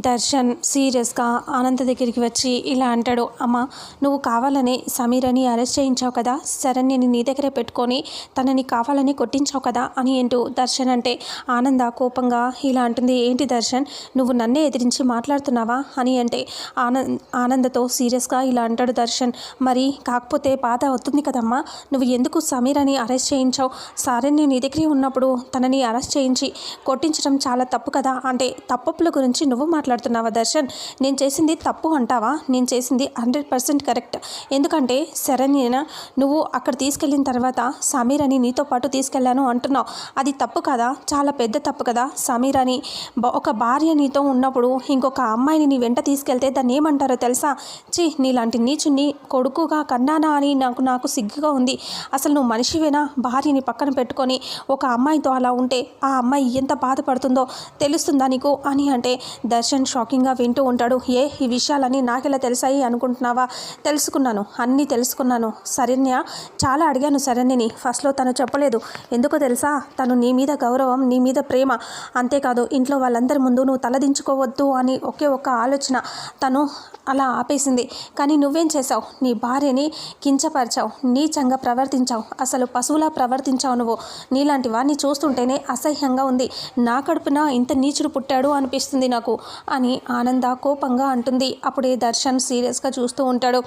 దర్శన్ సీరియస్గా ఆనంద్ దగ్గరికి వచ్చి ఇలా అంటాడు అమ్మ నువ్వు కావాలని సమీరని అరెస్ట్ చేయించావు కదా శరణ్యని నీ దగ్గరే పెట్టుకొని తనని కావాలని కొట్టించావు కదా అని అంటూ దర్శన్ అంటే ఆనంద కోపంగా ఇలా అంటుంది ఏంటి దర్శన్ నువ్వు నన్నే ఎదిరించి మాట్లాడుతున్నావా? అని అంటే ఆనంద్ ఆనందతో సీరియస్గా ఇలా అంటాడు దర్శన్ మరి కాకపోతే బాధ అవుతుంది కదమ్మా నువ్వు ఎందుకు సమీరని అరెస్ట్ చేయించావు? సారణ్య నీ దగ్గరే ఉన్నప్పుడు తనని అరెస్ట్ చేయించి కొట్టించడం చాలా తప్పు కదా అంటే తప్పుల గురించి నువ్వు మాట్లాడుతున్నావా దర్శన్? నేను చేసింది తప్పు అంటావా? నేను చేసింది హండ్రెడ్ పర్సెంట్ కరెక్ట్. ఎందుకంటే శరణ్యన నువ్వు అక్కడ తీసుకెళ్ళిన తర్వాత సమీర్ అని నీతో పాటు తీసుకెళ్ళాను అంటున్నావు. అది తప్పు కదా? చాలా పెద్ద తప్పు కదా సమీర్ అని ఒక భార్య నీతో ఉన్నప్పుడు ఇంకొక అమ్మాయిని నీ వెంట తీసుకెళ్తే దాన్ని ఏమంటారో తెలుసా? చి నీలాంటి నీచుని కొడుకుగా కన్నానా అని నాకు నాకు సిగ్గుగా ఉంది. అసలు నువ్వు మనిషివేనా? భార్యని పక్కన పెట్టుకొని ఒక అమ్మాయితో అలా ఉంటే ఆ అమ్మాయి ఎంత బాధపడుతుందో తెలుస్తుందా నీకు? అని అంటే దర్శన్ షాకింగ్గా వింటూ ఉంటాడు. ఏ ఈ విషయాలన్నీ నాకెలా తెలిసాయి అనుకుంటున్నావా? తెలుసుకున్నాను. అన్నీ తెలుసుకున్నాను. శరణ్య చాలా అడిగాను శరణ్యని. ఫస్ట్లో తను చెప్పలేదు. ఎందుకో తెలుసా? తను నీ మీద గౌరవం నీ మీద ప్రేమ. అంతేకాదు ఇంట్లో వాళ్ళందరి ముందు నువ్వు తలదించుకోవద్దు అని ఒకే ఒక్క ఆలోచన తను అలా ఆపేసింది. కానీ నువ్వేం చేసావు నీ భార్యని కించపరిచావు. నీచంగా ప్రవర్తించావు. అసలు పశువులా ప్రవర్తించావు నువ్వు. నీలాంటి వాడిని చూస్తుంటేనే అసహ్యంగా ఉంది. నా కడుపున ఇంత నీచుడు పుట్టాడు అనిపిస్తుంది నాకు. అని ఆనంద కోపంగా అంటుంది. అప్పుడే దర్శన్ సీరియస్గా చూస్తూ ఉంటాడు.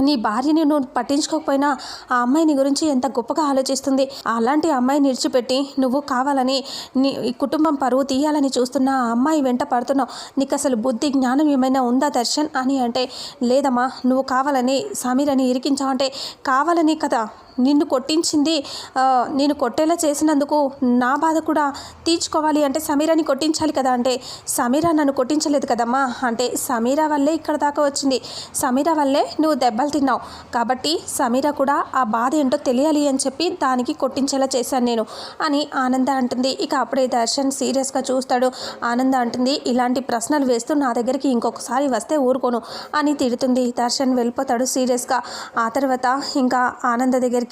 నీ భార్యని నువ్వు పట్టించుకోకపోయినా ఆ అమ్మాయిని గురించి ఎంత గొప్పగా ఆలోచిస్తుంది? అలాంటి అమ్మాయిని విడిచిపెట్టి నువ్వు కావాలని నీ ఈ కుటుంబం పరువు తీయాలని చూస్తున్న ఆ అమ్మాయి వెంట పడుతున్నావు. నీకు అసలు బుద్ధి జ్ఞానం ఏమైనా ఉందా దర్శన్? అని అంటే లేదమ్మా నువ్వు కావాలని సమీరని ఇరికించావు అంటే కావాలని కదా. నిన్ను కొట్టించింది నేను కొట్టేలా చేసినందుకు నా బాధ కూడా తీర్చుకోవాలి అంటే సమీరాని కొట్టించాలి కదా అంటే సమీరా నన్ను కొట్టించలేదు కదమ్మా అంటే సమీరా వల్లే ఇక్కడ దాకా వచ్చింది. సమీరా వల్లే నువ్వు దెబ్బలు తిన్నావు. కాబట్టి సమీరా కూడా ఆ బాధ ఏంటో తెలియాలి అని చెప్పి దానికి కొట్టించేలా చేశాను నేను అని ఆనంద అంటుంది. ఇక అప్పుడే దర్శన్ సీరియస్గా చూస్తాడు. ఆనంద అంటుంది ఇలాంటి ప్రశ్నలు వేస్తూ నా దగ్గరికి ఇంకొకసారి వస్తే ఊరుకోను అని తిడుతుంది. దర్శన్ వెళ్ళిపోతాడు సీరియస్గా. ఆ తర్వాత ఇంకా ఆనంద దగ్గరికి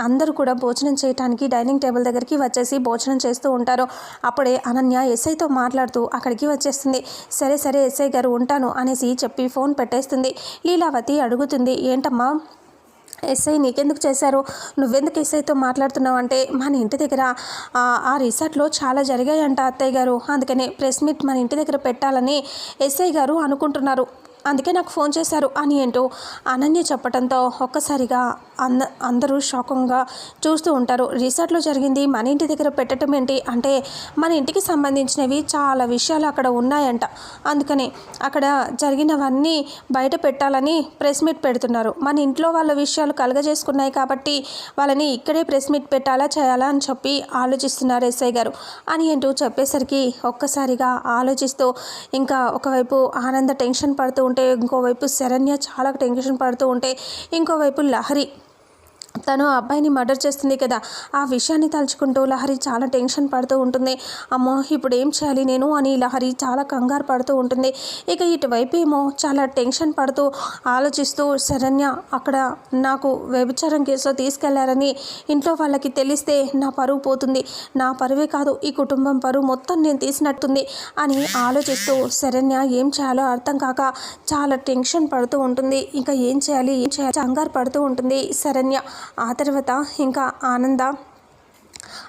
అందరూ కూడా భోజనం చేయడానికి డైనింగ్ టేబుల్ దగ్గరికి వచ్చేసి భోజనం చేస్తూ ఉంటారు. అప్పుడే అనన్య ఎస్ఐతో మాట్లాడుతూ అక్కడికి వచ్చేస్తుంది. సరే సరే ఎస్ఐ గారు ఉంటాను అనేసి చెప్పి ఫోన్ పెట్టేస్తుంది. లీలావతి అడుగుతుంది ఏంటమ్మా? ఎస్ఐ నీకెందుకు చేశారు? నువ్వెందుకు ఎస్ఐతో మాట్లాడుతున్నావు అంటే మన ఇంటి దగ్గర ఆ రిసార్ట్లో చాలా జరిగాయంట అత్తయ్య గారు. అందుకనే ప్రెస్ మీట్ మన ఇంటి దగ్గర పెట్టాలని ఎస్ఐ గారు అనుకుంటున్నారు. అందుకే నాకు ఫోన్ చేశారు. అని ఏంటో అనన్య చెప్పడంతో ఒక్కసారిగా అంద అందరూ షాకంగా చూస్తూ ఉంటారు. రిసార్ట్లో జరిగింది మన ఇంటి దగ్గర పెట్టడం ఏంటి అంటే మన ఇంటికి సంబంధించినవి చాలా విషయాలు అక్కడ ఉన్నాయంట. అందుకని అక్కడ జరిగినవన్నీ బయట పెట్టాలని ప్రెస్ మీట్ పెడుతున్నారు. మన ఇంట్లో వాళ్ళ విషయాలు కలగజేసుకున్నాయి కాబట్టి వాళ్ళని ఇక్కడే ప్రెస్ మీట్ పెట్టాలా చేయాలా అని చెప్పి ఆలోచిస్తున్నారు ఎస్ఐ గారు. అని ఏంటో చెప్పేసరికి ఒక్కసారిగా ఆలోచిస్తూ ఇంకా ఒకవైపు ఆనంద టెన్షన్ పడుతూ ఉంటే ఇంకోవైపు శరణ్య చాలా టెన్షన్ పడుతూ ఉంటే ఇంకోవైపు లహరి తను ఆ అబ్బాయిని మర్డర్ చేస్తుంది కదా. ఆ విషయాన్ని తలుచుకుంటూ లహరి చాలా టెన్షన్ పడుతూ ఉంటుంది. అమ్మో ఇప్పుడు ఏం చేయాలి నేను అని లహరి చాలా కంగారు పడుతూ ఉంటుంది. ఇక ఇటువైపు ఏమో చాలా టెన్షన్ పడుతూ ఆలోచిస్తూ శరణ్య అక్కడ నాకు వ్యభిచారం కేసులో తీసుకెళ్ళారని ఇంట్లో వాళ్ళకి తెలిస్తే నా పరువు పోతుంది. నా పరువే కాదు ఈ కుటుంబం పరువు మొత్తం నేను తీసినట్టుంది అని ఆలోచిస్తూ శరణ్య ఏం చేయాలో అర్థం కాక చాలా టెన్షన్ పడుతూ ఉంటుంది. ఇంకా ఏం చేయాలి ఏం చేయాలి? కంగారు పడుతూ ఉంటుంది శరణ్య. ఆ తర్వాత ఇంకా ఆనంద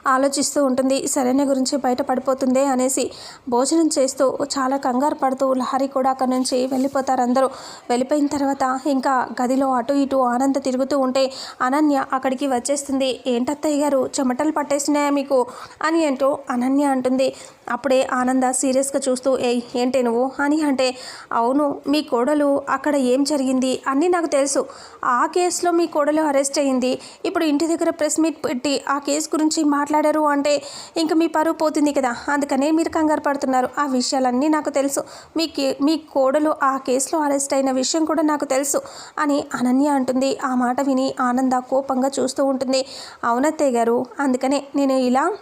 ఆలోచిస్తూ ఉంటుంది. శరణ్య గురించి బయట పడిపోతుందే అనేసి భోజనం చేస్తూ చాలా కంగారు పడుతూ లహరి కూడా అక్కడి నుంచి వెళ్ళిపోతారు అందరూ. వెళ్ళిపోయిన తర్వాత ఇంకా గదిలో అటు ఇటు ఆనంద తిరుగుతూ ఉంటే అనన్య అక్కడికి వచ్చేస్తుంది. ఏంటత్తయ్య గారు? చెమటలు పట్టేసినాయా మీకు? అని అంటూ అనన్య అంటుంది. అప్పుడే ఆనంద సీరియస్గా చూస్తూ ఏయ్ ఏంటి నువ్వు? అని అంటే అవును మీ కోడలు అక్కడ ఏం జరిగింది? అన్నీ నాకు తెలుసు. ఆ కేసులో మీ కోడలు అరెస్ట్ అయ్యింది ఇప్పుడు ఇంటి దగ్గర ప్రెస్ మీట్ పెట్టి ఆ కేసు గురించి మాట్లాడారు అంటే ఇంకా మీ పరువు పోతుంది కదా. అందుకనే మీరు కంగారు పడుతున్నారు. ఆ విషయాలన్నీ నాకు తెలుసు. మీ కే- మీ కోడలు ఆ కేసులో అరెస్ట్ అయిన విషయం కూడా నాకు తెలుసు అని అనన్య అంటుంది. ఆ మాట విని ఆనంద కోపంగా చూస్తూ ఉంటుంది. అవునత్తయ్య గారు అందుకనే నేను ఇలా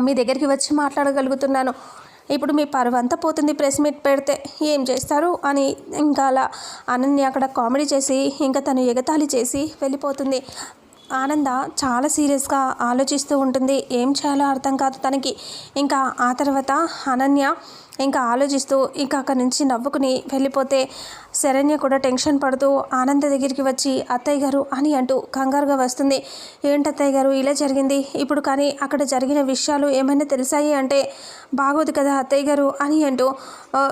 మీ దగ్గరికి వచ్చి మాట్లాడగలుగుతున్నాను. ఇప్పుడు మీ పరువంతా పోతుంది ప్రెస్ మీట్ పెడితే ఏం చేస్తారు అని ఇంకా అలా అనన్య అక్కడ కామెడీ చేసి ఇంకా తను ఎగతాళి చేసి వెళ్ళిపోతుంది. ఆనంద చాలా సీరియస్గా ఆలోచిస్తూ ఉంటుంది. ఏం చేయాలో అర్థం కాదు తనకి. ఇంకా ఆ తర్వాత అనన్య ఇంకా ఆలోచిస్తూ ఇంకా అక్కడి నుంచి నవ్వుకుని వెళ్ళిపోతే శరణ్య కూడా టెన్షన్ పడుతూ ఆనంద దగ్గరికి వచ్చి అత్తయ్య గారు అని అంటూ కంగారుగా వస్తుంది. ఏంటత్తయ్య గారు ఇలా జరిగింది? ఇప్పుడు కానీ అక్కడ జరిగిన విషయాలు ఏమైనా తెలిసాయి అంటే బాగోదు కదా అత్తయ్య గారు అని అంటూ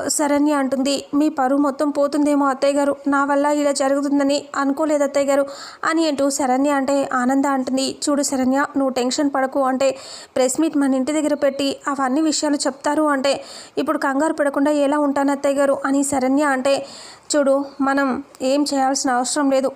శరణ్య అంటుంది. మీ పరువు మొత్తం పోతుందేమో అత్తయ్య గారు నా వల్ల ఇలా జరుగుతుందని అనుకోలేదు అత్తయ్య గారు అని అంటూ శరణ్య అంటే ఆనంద అంటుంది. చూడు శరణ్య నువ్వు టెన్షన్ పడకు అంటే ప్రెస్ మీట్ మన ఇంటి దగ్గర పెట్టి అవన్నీ విషయాలు చెప్తారు అంటే ఇప్పుడు కంగారు పడకుండా ఎలా ఉంటాను అత్తయ్య గారు? అని శరణ్య అంటే చూడు మనం ఏం చేయాల్సిన అవసరం లేదు.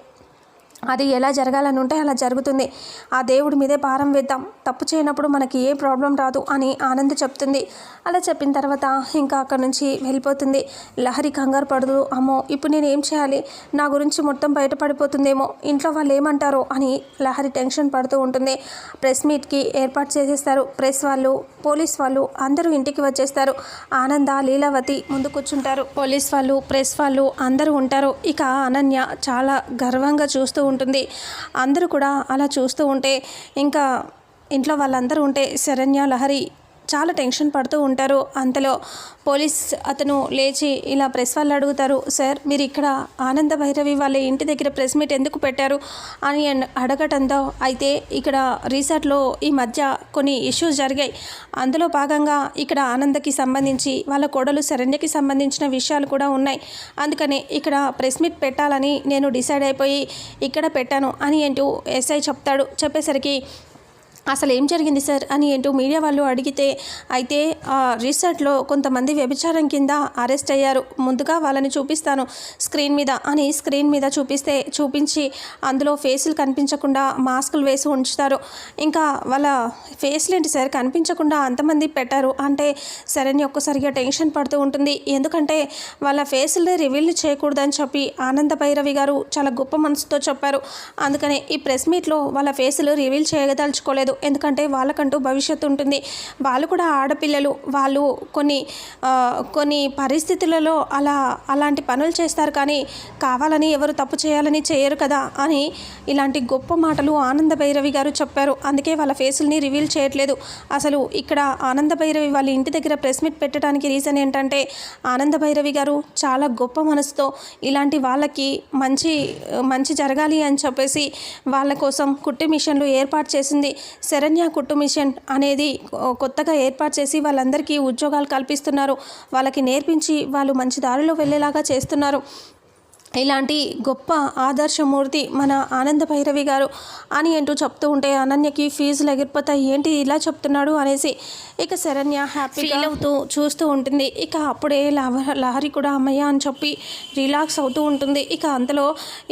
అది ఎలా జరగాలని ఉంటే అలా జరుగుతుంది. ఆ దేవుడి మీదే భారం వేద్దాం. తప్పు చేయనప్పుడు మనకి ఏ ప్రాబ్లం రాదు అని ఆనంద్ చెప్తుంది. అలా చెప్పిన తర్వాత ఇంకా అక్కడి నుంచి వెళ్ళిపోతుంది. లహరి కంగారు పడదు. అమ్మో ఇప్పుడు నేను ఏం చేయాలి? నా గురించి మొత్తం బయటపడిపోతుందేమో? ఇంట్లో వాళ్ళు ఏమంటారో? అని లహరి టెన్షన్ పడుతూ ఉంటుంది. ప్రెస్ మీట్కి ఏర్పాటు చేసేస్తారు. ప్రెస్ వాళ్ళు పోలీస్ వాళ్ళు అందరూ ఇంటికి వచ్చేస్తారు. ఆనంద లీలావతి ముందు కూర్చుంటారు. పోలీస్ వాళ్ళు ప్రెస్ వాళ్ళు అందరూ ఉంటారు. ఇక అనన్య చాలా గర్వంగా చూస్తూ ఉంటుంది. అందరూ కూడా అలా చూస్తూ ఉంటే ఇంకా ఇంట్లో వాళ్ళందరూ ఉంటే శరణ్య లహరి చాలా టెన్షన్ పడుతూ ఉంటారు. అంతలో పోలీస్ అతను లేచి ఇలా ప్రెస్ వాళ్ళు అడుగుతారు సార్ మీరు ఇక్కడ ఆనంద భైరవి వాళ్ళ ఇంటి దగ్గర ప్రెస్ మీట్ ఎందుకు పెట్టారు? అని అడగటంతో అయితే ఇక్కడ రీసార్ట్లో ఈ మధ్య కొన్ని ఇష్యూస్ జరిగాయి. అందులో భాగంగా ఇక్కడ ఆనందకి సంబంధించి వాళ్ళ కోడలు శరణ్యకి సంబంధించిన విషయాలు కూడా ఉన్నాయి. అందుకనే ఇక్కడ ప్రెస్ మీట్ పెట్టాలని నేను డిసైడ్ అయిపోయి ఇక్కడ పెట్టాను అని అంటూ ఎస్ఐ చెప్తాడు. చెప్పేసరికి అసలు ఏం జరిగింది సార్ అని ఏంటో మీడియా వాళ్ళు అడిగితే అయితే ఆ కొంతమంది వ్యభిచారం కింద అరెస్ట్ అయ్యారు. ముందుగా వాళ్ళని చూపిస్తాను స్క్రీన్ మీద అని స్క్రీన్ మీద చూపిస్తే చూపించి అందులో ఫేసులు కనిపించకుండా మాస్కులు వేసి ఉంచుతారు. ఇంకా వాళ్ళ ఫేస్లు ఏంటి సార్? కనిపించకుండా అంతమంది పెట్టారు. అంటే సరైన ఒక్కసారిగా టెన్షన్ పడుతూ ఉంటుంది. ఎందుకంటే వాళ్ళ ఫేసులే రివీల్ చేయకూడదని చెప్పి ఆనంద భైరవి గారు చాలా గొప్ప మనసుతో చెప్పారు. అందుకనే ఈ ప్రెస్ మీట్లో వాళ్ళ ఫేసులు రివీల్ చేయదలుచుకోలేదు. ఎందుకంటే వాళ్ళకంటూ భవిష్యత్తు ఉంటుంది. వాళ్ళు కూడా ఆడపిల్లలు. వాళ్ళు కొన్ని కొన్ని పరిస్థితులలో అలా అలాంటి పనులు చేస్తారు కానీ కావాలని ఎవరు తప్పు చేయాలని చేయరు కదా అని ఇలాంటి గొప్ప మాటలు ఆనంద భైరవి గారు చెప్పారు. అందుకే వాళ్ళ ఫేసుల్ని రివీల్ చేయట్లేదు. అసలు ఇక్కడ ఆనంద భైరవి వాళ్ళ ఇంటి దగ్గర ప్రెస్ మీట్ పెట్టడానికి రీజన్ ఏంటంటే ఆనంద భైరవి గారు చాలా గొప్ప మనసుతో ఇలాంటి వాళ్ళకి మంచి మంచి జరగాలి అని చెప్పేసి వాళ్ళ కోసం కుట్టి మిషన్లు ఏర్పాటు చేసింది. శరణ్య కుట్టు మిషన్ అనేది కొత్తగా ఏర్పాటు చేసి వాళ్ళందరికీ ఉద్యోగాలు కల్పిస్తున్నారు. వాళ్ళకి నేర్పించి వాళ్ళు మంచి దారిలో వెళ్ళేలాగా చేస్తున్నారు. ఇలాంటి గొప్ప ఆదర్శమూర్తి మన ఆనంద భైరవి గారు అని అంటూ చెప్తూ ఉంటే అనన్యకి ఫీజులు ఎగిరిపోతాయి. ఏంటి ఇలా చెప్తున్నాడు అనేసి ఇక శరణ్య హ్యాపీ ఫీల్ అవుతూ చూస్తూ ఉంటుంది. ఇక అప్పుడే లహరి కూడా అమ్మయ్య అని చెప్పి రిలాక్స్ అవుతూ ఉంటుంది. ఇక అంతలో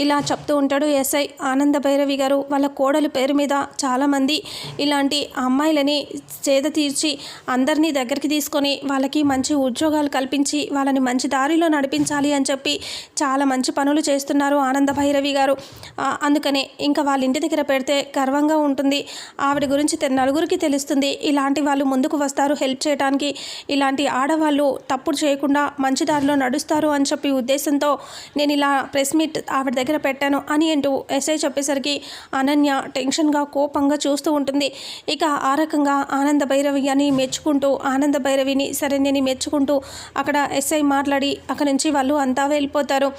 ఇలా చెప్తూ ఉంటాడు ఎస్ఐ ఆనంద భైరవి గారు. వాళ్ళ కోడల పేరు మీద చాలామంది ఇలాంటి అమ్మాయిలని చేద తీర్చి అందరినీ దగ్గరికి తీసుకొని వాళ్ళకి మంచి ఉద్యోగాలు కల్పించి వాళ్ళని మంచి దారిలో నడిపించాలి అని చెప్పి చాలా మంచి మంచి పనులు చేస్తున్నారు ఆనంద భైరవి గారు. అందుకనే ఇంకా వాళ్ళ ఇంటి దగ్గర పెడితే గర్వంగా ఉంటుంది. ఆవిడ గురించి నలుగురికి తెలుస్తుంది. ఇలాంటి వాళ్ళు ముందుకు వస్తారు హెల్ప్ చేయడానికి ఇలాంటి ఆడవాళ్ళు తప్పుడు చేయకుండా మంచి దారిలో నడుస్తారు అని చెప్పి ఉద్దేశంతో నేను ఇలా ప్రెస్ మీట్ ఆవిడ దగ్గర పెట్టాను అని అంటూ ఎస్ఐ చెప్పేసరికి అనన్య టెన్షన్గా కోపంగా చూస్తూ ఉంటుంది. ఇక ఆ రకంగా ఆనంద భైరవి అని మెచ్చుకుంటూ ఆనంద భైరవిని సరే నేను మెచ్చుకుంటూ అక్కడ ఎస్ఐ మాట్లాడి అక్కడ నుంచి వాళ్ళు అంతా వెళ్ళిపోతారు.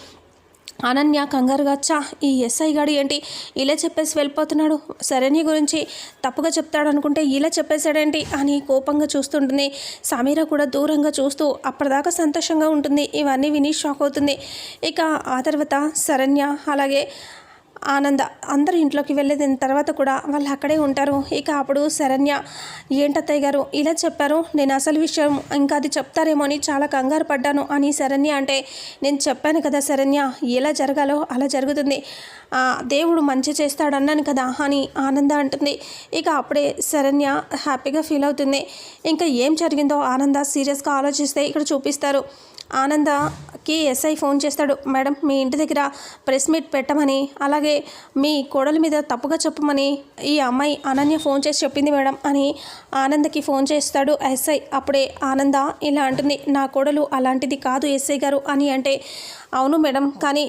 అనన్య కంగారుగా చా ఈ ఎస్ఐ గాడు ఏంటి? ఇలా చెప్పేసి వెళ్ళిపోతున్నాడు. శరణ్య గురించి తప్పుగా చెప్తాడు అనుకుంటే ఇలా చెప్పేశాడేంటి? అని కోపంగా చూస్తుంటుంది. సమీర కూడా దూరంగా చూస్తూ అప్పటిదాకా సంతోషంగా ఉంటుంది. ఇవన్నీ విని షాక్ అవుతుంది. ఇక ఆ తర్వాత శరణ్య అలాగే ఆనంద అందరూ ఇంట్లోకి వెళ్ళిన తర్వాత కూడా వాళ్ళు అక్కడే ఉంటారు. ఇక అప్పుడు శరణ్య ఏంటత్తయ్య గారు ఇలా చెప్పారు? నేను అసలు విషయం ఇంకా అది చెప్తారేమో అని చాలా కంగారు పడ్డాను అని శరణ్య అంటే నేను చెప్పాను కదా శరణ్య ఎలా జరగాలో అలా జరుగుతుంది. దేవుడు మంచి చేస్తాడు అన్నాను కదా అని ఆనంద అంటుంది. ఇక అప్పుడే శరణ్య హ్యాపీగా ఫీల్ అవుతుంది. ఇంకా ఏం జరిగిందో ఆనంద సీరియస్గా ఆలోచిస్తే ఇక్కడ చూపిస్తారు. ఆనందకి ఎస్ఐ ఫోన్ చేస్తాడు. మేడం మీ ఇంటి దగ్గర ప్రెస్ మీట్ పెట్టమని అలాగే మీ కోడల మీద తప్పుగా చెప్పమని ఈ అమ్మాయి అనన్య ఫోన్ చేసి చెప్పింది మేడం అని ఆనందకి ఫోన్ చేస్తాడు ఎస్ఐ అప్పుడే ఆనంద ఇలా అంటుంది నా కోడలు అలాంటిది కాదు ఎస్ఐ గారు అని అంటే అవును మేడం కానీ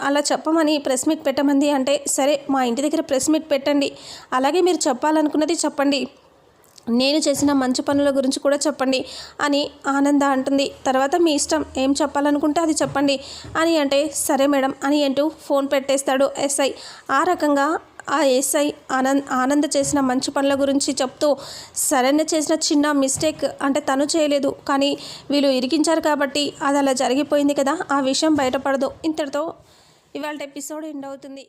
అలా చెప్పమని ప్రెస్ మీట్ పెట్టమంది అంటే సరే మా ఇంటి దగ్గర ప్రెస్ మీట్ పెట్టండి. అలాగే మీరు చెప్పాలనుకున్నది చెప్పండి. నేను చేసిన మంచి పనుల గురించి కూడా చెప్పండి అని ఆనంద అంటుంది. తర్వాత మీ ఇష్టం ఏం చెప్పాలనుకుంటే అది చెప్పండి అని అంటే సరే మేడం అని అంటూ ఫోన్ పెట్టేస్తాడు ఎస్ఐ. ఆ రకంగా ఆ ఎస్ఐ ఆనంద్ ఆనంద్ చేసిన మంచి పనుల గురించి చెప్తూ సరైన చేసిన చిన్న మిస్టేక్ అంటే తను చేయలేదు కానీ వీళ్ళు ఇరికించారు కాబట్టి అది అలా జరిగిపోయింది కదా ఆ విషయం బయటపడదు. ఇంతటితో ఇవాళ ఎపిసోడ్ ఎండ్ అవుతుంది.